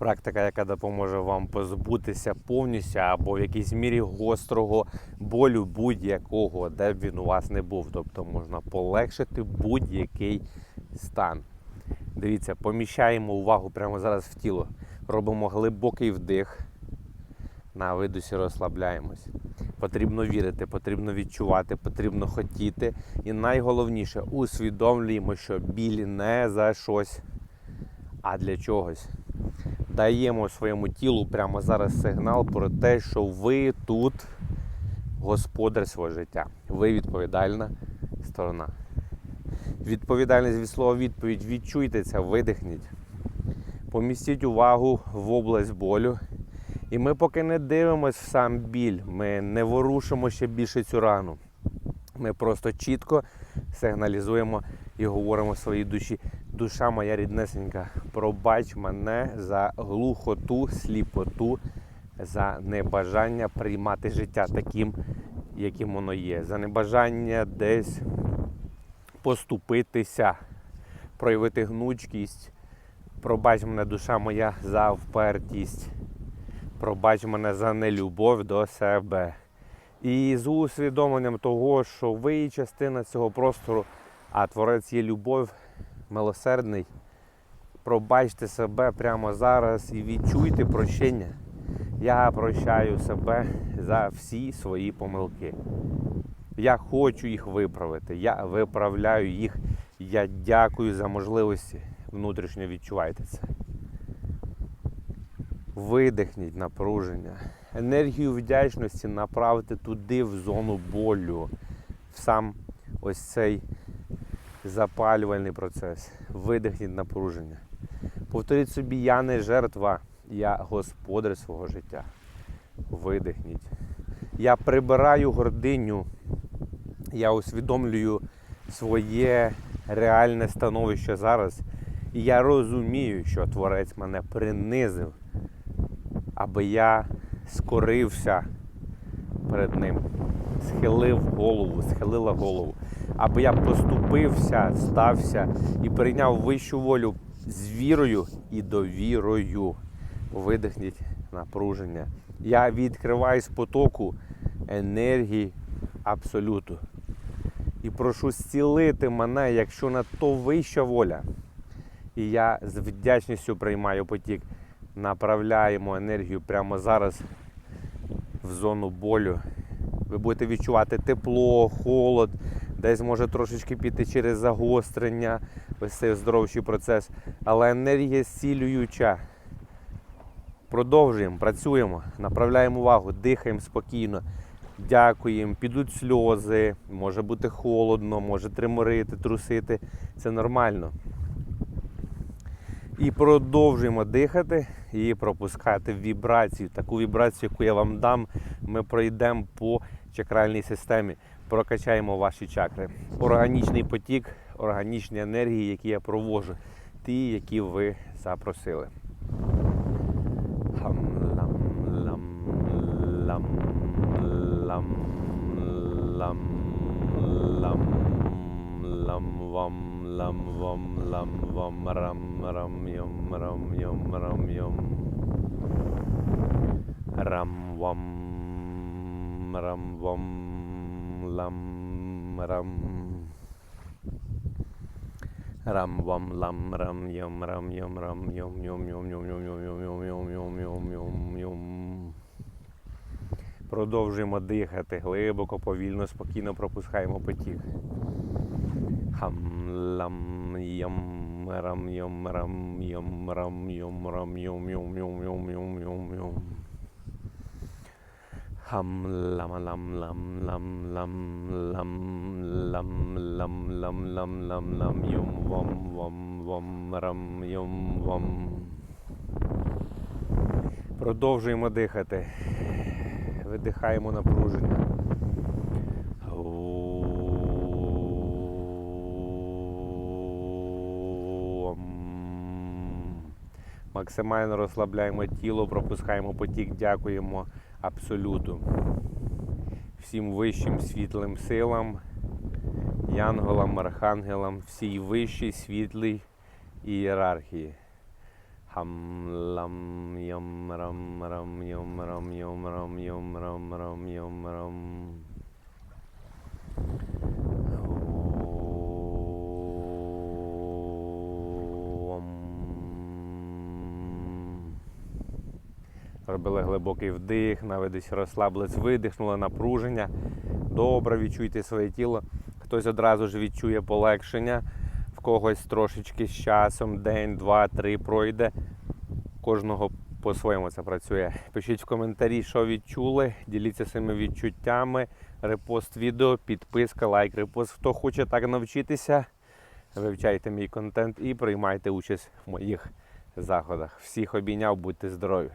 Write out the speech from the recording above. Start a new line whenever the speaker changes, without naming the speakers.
Практика, яка допоможе вам позбутися повністю або в якійсь мірі гострого болю будь-якого, де б він у вас не був. Тобто можна полегшити будь-який стан. Дивіться, поміщаємо увагу прямо зараз в тіло. Робимо глибокий вдих. На видусі розслабляємось. Потрібно вірити, потрібно відчувати, потрібно хотіти. І найголовніше усвідомлюємо, що біль не за щось, а для чогось. Даємо своєму тілу прямо зараз сигнал про те, що ви тут господар свого життя. Ви відповідальна сторона. Відповідальність від слова відповідь. Відчуйте це, видихніть. Помістіть увагу в область болю. І ми поки не дивимось в сам біль, ми не ворушимо ще більше цю рану. Ми просто чітко сигналізуємо і говоримо своїй душі. Душа моя ріднесенька, пробач мене за глухоту, сліпоту, за небажання приймати життя таким, яким воно є, за небажання десь поступитися, проявити гнучкість. Пробач мене, душа моя, за впертість. Пробач мене за нелюбов до себе. І з усвідомленням того, що ви частина цього простору, а творець є любов, милосердний. Пробачте себе прямо зараз і відчуйте прощення. Я прощаю себе за всі свої помилки. Я хочу їх виправити. Я виправляю їх. Я дякую за можливості. Внутрішньо відчувайте це. Видихніть напруження. Енергію вдячності направте туди, в зону болю, в сам ось цей запалювальний процес. Видихніть напруження. Повторіть собі, я не жертва, я господар свого життя. Видихніть. Я прибираю гординю, я усвідомлюю своє реальне становище зараз. І я розумію, що Творець мене принизив, аби я скорився перед ним, схилив голову, схилила голову, аби я поступився, стався і прийняв вищу волю з вірою і довірою. Видихніть напруження. Я відкриваюсь потоку енергії абсолюту. І прошу зцілити мене, якщо на то вища воля. І я з вдячністю приймаю потік. Направляємо енергію прямо зараз в зону болю. Ви будете відчувати тепло, холод, десь може трошечки піти через загострення, ось цей оздоровчий процес. Але енергія зцілююча. Продовжуємо, працюємо, направляємо увагу, дихаємо спокійно, дякуємо, підуть сльози, може бути холодно, може треморити, трусити. Це нормально. І продовжуємо дихати і пропускати вібрацію. Таку вібрацію, яку я вам дам, ми пройдемо по чакральній системі, прокачаємо ваші чакри. Органічний потік, органічні енергії, які я провожу, ті, які ви запросили. Хам лам лам лам лам лам вам лам вам лам вам рам рам йом рам йом рам йом рам вам рам вам лам рам Рам вам лам рам йом рам йом рам йом йом йом йом йом йом йом йом йом йом йом йом йом Продовжуємо дихати глибоко, повільно, спокійно пропускаємо потік. Хам лам йом рам йом рам йом рам йом рам йом йом йом йом йом йом йом Хам лам лам лам лам лам лам лам лам лам лам лам лам йом вам вам вам рам йом вам. Продовжуємо дихати. Видихаємо напруження. Максимально розслабляємо тіло, пропускаємо потік, дякуємо абсолюту. Всім вищим світлим силам, янголам, архангелам, всій вищій світлій ієрархії. Хам лам йом рам рам йом рам йом рам йом рам рам йом рам. Робили глибокий вдих, навіть розслабились, видихнули напруження. Добре відчуйте своє тіло. Хтось одразу ж відчує полегшення, в когось трошечки з часом, день, два, три пройде. Кожного по-своєму це працює. Пишіть в коментарі, що відчули, діліться своїми відчуттями, репост відео, підписка, лайк, репост. Хто хоче так навчитися, вивчайте мій контент і приймайте участь в моїх заходах. Всіх обійняв, будьте здорові!